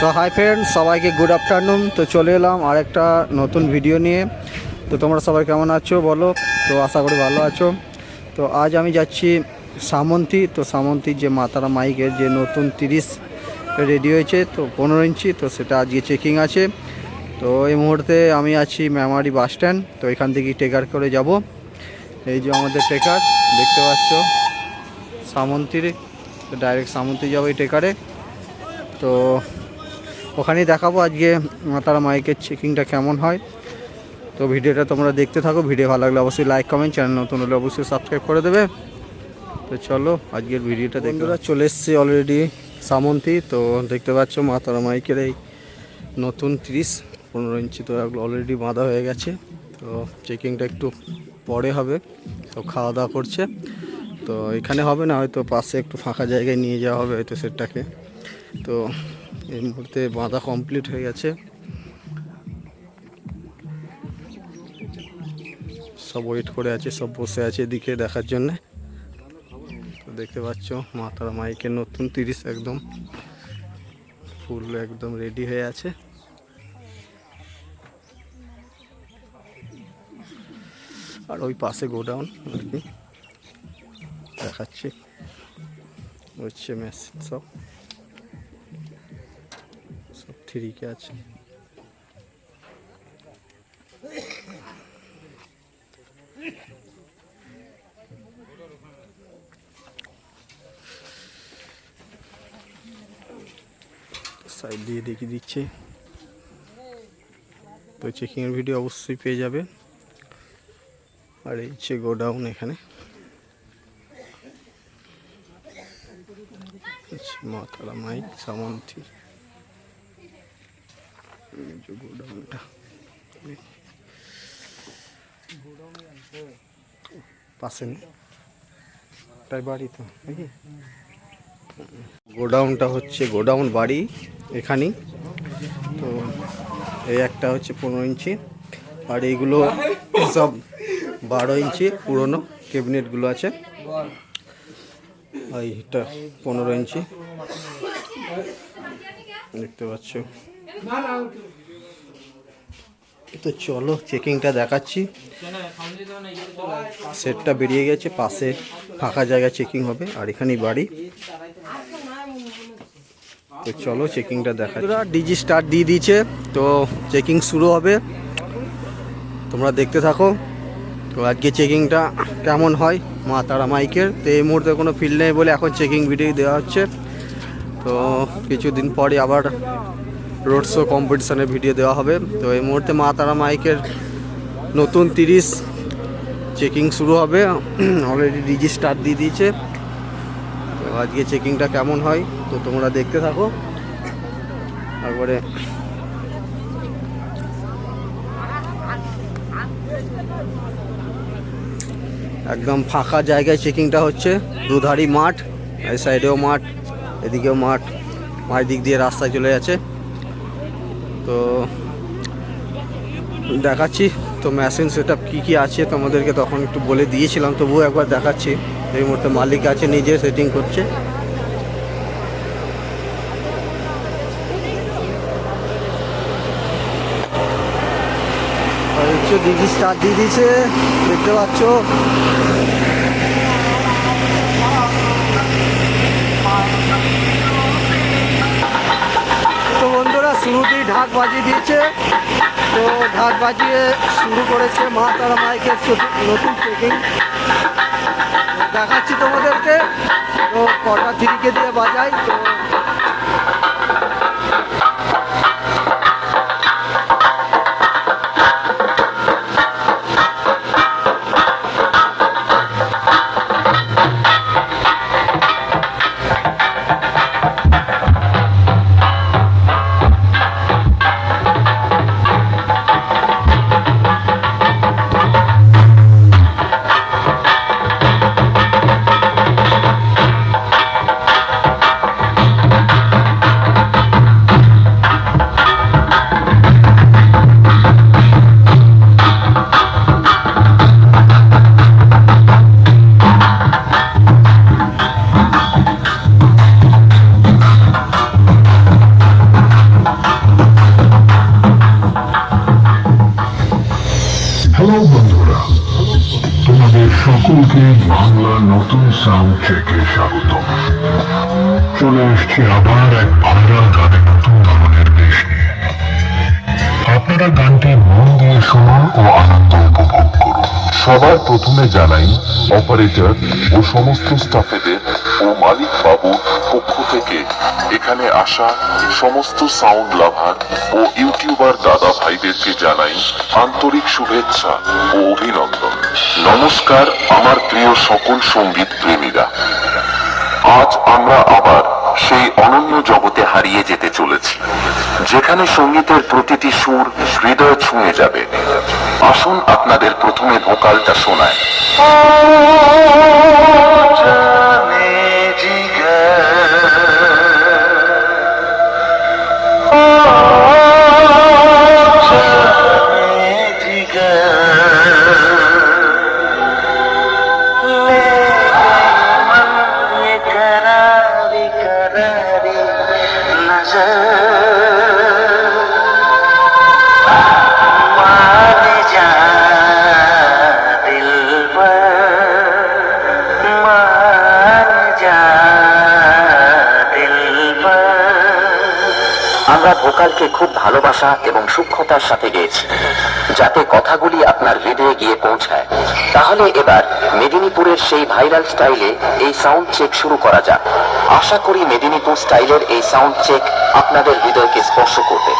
তো hi friend সবাইকে good afternoon তো চলে এলাম আরেকটা নতুন ভিডিও নিয়ে। তো তোমরা সবাই কেমন আছো বলো? তো আশা করি ভালো আছো। তো আজ আমি যাচ্ছি সামন্তী। তো সামন্তির যে মাতারা মাইকের যে নতুন তিরিশ রেডি হয়েছে, তো পনেরো ইঞ্চি, তো সেটা আজকে চেকিং আছে। তো এই মুহূর্তে আমি আছি মেমারি বাস স্ট্যান্ড। তো এখান থেকে টেকার করে যাব। এই যে আমাদের টেকার দেখতে পাচ্ছ সামন্তির ডাইরেক্ট সামন্তী যাব এই টেকারে তো ওখানেই দেখাবো আজকে তারা মাইকের চেকিংটা কেমন হয়। তো ভিডিওটা তোমরা দেখতে থাকো ভিডিও ভালো লাগলে অবশ্যই লাইক কমেন্ট চ্যানেল নতুন হলে অবশ্যই সাবস্ক্রাইব করে দেবে। তো চলো আজকের ভিডিওটা বন্ধুরা চলে এসছি অলরেডি সামন্তি তো দেখতে পাচ্ছ মা তারা মাইকের এই নতুন তিরিশ পনেরো ইঞ্চি তো এগুলো অলরেডি বাঁধা হয়ে গেছে। তো চেকিংটা একটু পরে হবে তো খাওয়া দাওয়া করছে। তো এখানে হবে না হয়তো পাশে একটু ফাঁকা জায়গায় নিয়ে যাওয়া হবে হয়তো সেটটাকে তো এই মুহূর্তে বাঁধা কমপ্লিট হয়ে গেছে। সব ওয়েট করে আছে, সব বসে আছে এদিকে দেখার জন্যে। তো দেখতে পাচ্ছ মাতারা মাইকের নতুন তিরিশ একদম। ফুল একদম রেডি হয়ে আছে। আর ওই পাশে গোডাউন আর কি। দেখাচ্ছি। হচ্ছে মেশিন সব। থ্রিকে আছে। সাইড দিয়ে দেখিয়ে দিচ্ছে। তো চেকিংয়ের ভিডিও অবশ্যই পেয়ে যাবে। আর এই হচ্ছে গোডাউন এখানে। হচ্ছে মা তারা মাইক গোডাউনটা পাশে তাই বাড়ি তো নাকি? গোডাউনটা হচ্ছে গোডাউন বাড়ি এখানেই। তো এই একটা হচ্ছে পনেরো ইঞ্চি আর এইগুলো সব বারো ইঞ্চি পুরনো ক্যাবিনেটগুলো আছে। এইটা পনেরো ইঞ্চি। দেখতে পাচ্ছ। তো চলো চেকিংটা দেখাচ্ছি। সেটটা বেরিয়ে গেছে, পাশে ফাঁকা জায়গায় চেকিং হবে, আর এখানেই বাড়ি। তো চলো চেকিংটা দেখা ডিজি স্টার্ট দিয়ে দিয়েছে, তো চেকিং শুরু হবে। তোমরা দেখতে থাকো, তো আজকে চেকিংটা কেমন হয়, মা তারা মাইকের তো এই মুহূর্তে কোনো ফিল্ড নেই বলে এখন চেকিং ভিডিও দেওয়া হচ্ছে। তো কিছুদিন পরে আবার রোড শো কম্পিটিশনের ভিডিও দেওয়া হবে। তো এই মুহূর্তে মা তারা মাইকের নতুন তিরিশ চেকিং শুরু হবে। অলরেডি ডিজি স্টার্ট দিয়ে দিয়েছে। তো আজকে চেকিংটা কেমন হয়, তো তোমরা দেখতে থাকো। তারপরে একদম ফাঁকা জায়গায় চেকিংটা হচ্ছে। দুধারি মাঠ, এই সাইডেও মাঠ, এদিকেও মাঠ মাঠ দিক দিয়ে রাস্তায় চলে যাচ্ছে। তো দেখাচ্ছি, তো মেশিন সেট আপ কী কী আছে তোমাদেরকে তখন একটু বলে দিয়েছিলাম, তবুও একবার দেখাচ্ছি। এই মুহূর্তে মালিক আছে, নিজে সেটিং করছে। আর হচ্ছে ডিজি স্টার দিয়ে দিয়েছে দেখতে পাচ্ছ তো বন্ধুরা শুরুতেই ঢাক বাজিয়ে দিয়েছে। তো ঢাক বাজিয়ে শুরু করেছে মা তারা মাইকে নতুন চেকিং দেখাচ্ছি তোমাদেরকে। তো কটা থ্রিকে দিয়ে বাজাই, তো চলে এসছি আবার এক ভাইরাল গানে নতুন ধরনের বেশ নিয়ে। আপনারা গানটি মন দিয়ে শুনুন ও আনন্দ উপভোগ করুন। সবার প্রথমে জানাই অপারেটর ও সমস্ত স্টাফেদের ও মালিক বাবুর পক্ষ থেকে এখানে আসা সমস্ত সাউন্ড লাভার ও ইউটিউবার দাদা ভাইদেরকে জানাই আন্তরিক শুভেচ্ছা ও অভিনন্দন। নমস্কার, আমার প্রিয় সকল সংগীত প্রেমীরা। আজ আমরা আবার সেই অনন্য জগতে হারিয়ে যেতে চলেছি, যেখানে সঙ্গীতের প্রতিটি সুর হৃদয় ছুঁয়ে যাবে। আসুন আপনাদের প্রথমে ভোকালটা শোনায়। আমরা খুব ভালোবাসা এবং সূক্ষ্মতার সাথে গেয়েছি। যাতে কথাগুলি আপনার হৃদয়ে গিয়ে পৌঁছায়। তাহলে এবার মেদিনীপুরের সেই ভাইরাল স্টাইলে এই সাউন্ড চেক শুরু করা যাক। আশা করি মেদিনীপুর স্টাইলের এই সাউন্ড চেক আপনাদের হৃদয়কে স্পর্শ করবে।